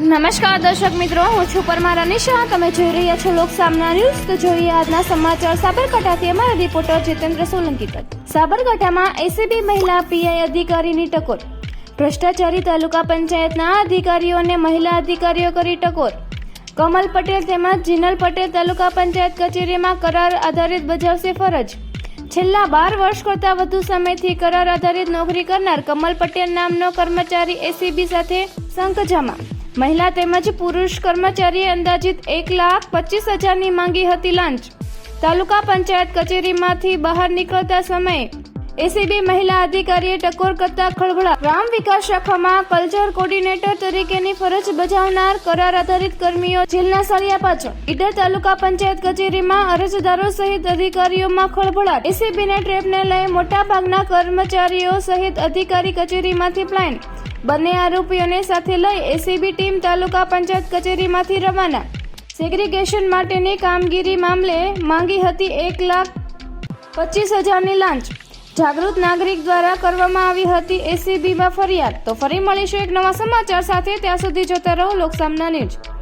નમસ્કાર દર્શક મિત્રો, હું છું પરમાર અનિશા. તમે જોઈ રહ્યા છો લોકસામના ન્યૂઝ. તો જોઈએ આજના સમાચાર. સાબરકાંઠાથી અમારા રિપોર્ટર જીતેન્દ્ર સોલંકી પર. સાબરકાંઠામાં એસીબી મહિલા પીઆઈ અધિકારીની ટકોર. ભ્રષ્ટાચારી તાલુકા પંચાયતના અધિકારીઓને મહિલા અધિકારીઓ કરી ટકોર. કમલ પટેલ તેમજ જીનલ પટેલ તાલુકા પંચાયત કચેરીમાં કરાર આધારિત બજાવશે ફરજ. છેલ્લા બાર વર્ષ કરતાં વધુ સમયથી કરાર આધારિત નોકરી કરનાર કમલ પટેલ નામનો કર્મચારી એસીબી સાથે સંકજામાં મહિલા તેમજ પુરુષ કર્મચારીએ અંદાજિત એક લાખ પચીસ હજારની માંગી હતી લાંચ. તાલુકા પંચાયત કચેરીમાંથી બહાર નીકળતા સમયે એસીબી મહિલા અધિકારીએ ટકોર કરતા ખળભળા ગ્રામ વિકાસ શાખામાં કલ્ચર કોર્ડિનેટર તરીકેની ફરજ બજાવનાર કરાર આધારિત કર્મીઓ જેલના સળિયા પાછળ. ઈડર તાલુકા પંચાયત કચેરીમાં અરજદારો સહિત અધિકારીઓમાં ખળભળાટ. એસીબીના ટ્રેપને લઈ મોટાભાગના કર્મચારીઓ સહિત અધિકારી કચેરીમાંથી પ્લાન બંને આરોપીઓને સાથે લઈ એસીબી ટીમ તાલુકા પંચાયત કચેરીમાંથી રવાના. સેગ્રીગેશન માટેની કામગીરી મામલે માંગી હતી એક લાખ પચીસ હજારની લાંચ. જાગૃત નાગરિક દ્વારા કરવામાં આવી હતી એસીબીમાં ફરિયાદ. તો ફરી મળીશું એક નવા સમાચાર સાથે. ત્યાં સુધી જોતા રહો લોકસામના ન્યૂઝ.